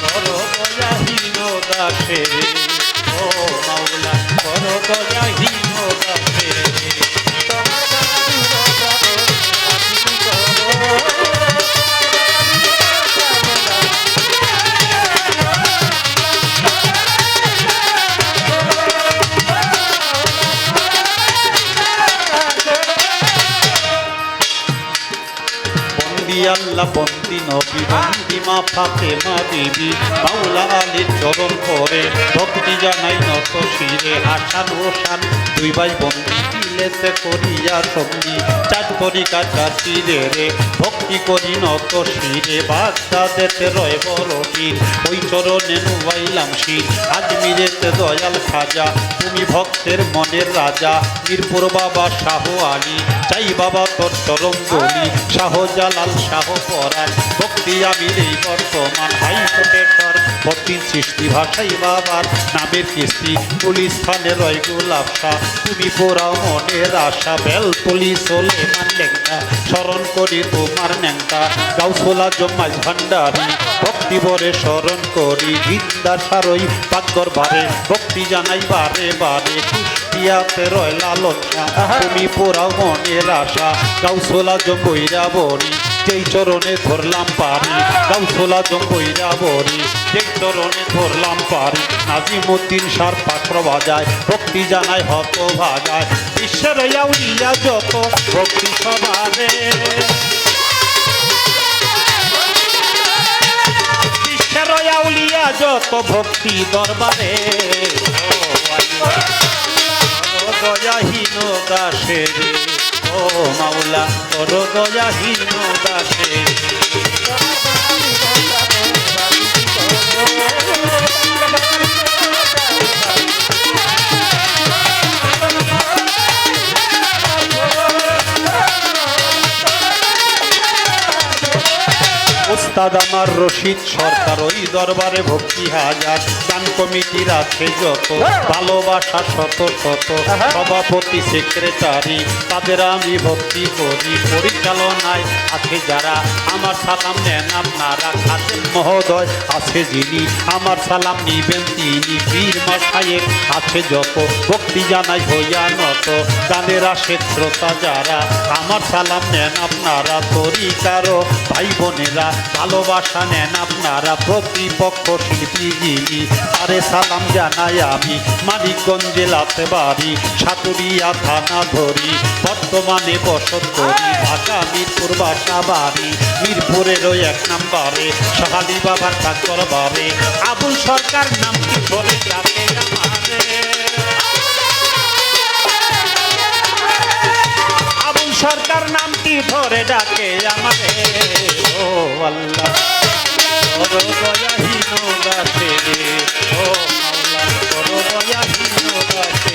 করো দয়াহীন দাসে ও আল্লাহ বন্দি নবী, বন্দি মা ফাতেমা বিবি মাওলা আলীর চরণ করে ভক্তি জানাই নত শিরে। হাসান ওসান দুই ভাই বন্দি দিলেতে করিয়া সঙ্গী। চার তরিকা চার তীরে রে, ভক্তি করি নত শিরে। বাচ্চা দেতে রয় বড় ওই চরণে নুবাইলাম শির। আজমিরেতে দয়াল খাজা তুমি ভক্তের মনের রাজা। মিরপুর বাবা শাহ আলী। চাই বাবা তোর চরণ দলি শাহজালাল শাহ পরাণ। ভক্তি আমি এই বর্তমান হাইকোর্টের বত্রিশ সৃষ্টি ভাষাই বাবার নামের কিস্তি পুলিশ থানে রয় গোলাপ শাহ তুমি পোড়াও মনের আশা। বেল পুলিশ চলে মান লেঙ্কা স্মরণ করি তোমার ন্যাংটা গাউসোলা জমাজ ভান্ডারি ভরে স্মরণ করি জিন্দা সারই পাকর বারে ভক্তি জানাই বারে বারে। কুষ্টিয়াতে রয় লালন তুমি পোড়াও মনের আশা গাউসোলা জম্বইরা বরি যেই চরণে ধরলাম পারি গাউসোলা জম্বইরা বরি যেই চরণে ধরলাম পারি। নাজিমুদ্দিন সার পাত্র বাজায় ভক্তি জানায় হত ভাজায় বিশ্বের ইয়া যত ভক্তি সবারে যত ভক্তি দরবারে। ও মাওলা তোর দয়াহীন দাসে ওস্তাদ আমার রশিদ সরকার ওই দরবারে ভক্তি হাজার। গান কমিটির আছে যত ভালোবাসা শত শত। সভাপতি সেক্রেটারি তাদের আমি ভক্তি করি। পরিচালনায় আছে যারা আমার সালাম নেন আপনারা। খাতেন মহোদয় আছে যিনি আমার সালাম নিবেন তিনি। বীর মশাইয়ের আছে যত ভক্তি জানাই হইয়া নত। গানের আসে শ্রোতা যারা আমার সালাম নেন আপনারা। তরিকারও ভাই বোনেরা, ভালোবাসা নেন আপনারা, প্রতিপক্ষ শিল্পীগিরি আরে সালাম জানাই আমি, মানিকগঞ্জ জেলাতে বাড়ি সাতুরিয়া থানা ধরি, বর্তমানে বসত করি ঢাকা মিরপুর বাসা বাড়ি মিরপুরেরও এক নাম্বারে, সহালি বাবার কাকর বারে আবুল সরকার নামটি ধরে যাকে আমারে? আবুল সরকার নামটি ধরে ডাকে আমারে? ও আল্লাহ। বড় দয়াহীন দাসে ও দাসে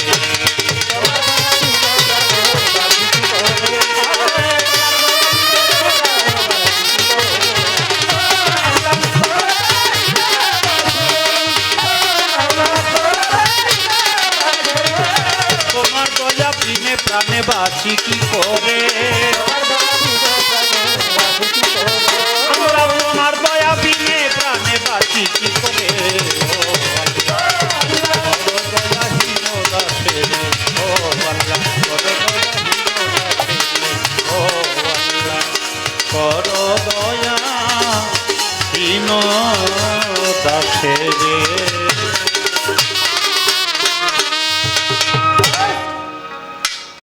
তোমার দয়া প্রেমে প্রাণে বাঁচি কি করে? আল্লাহ, বড় দয়াহীন দাসে রে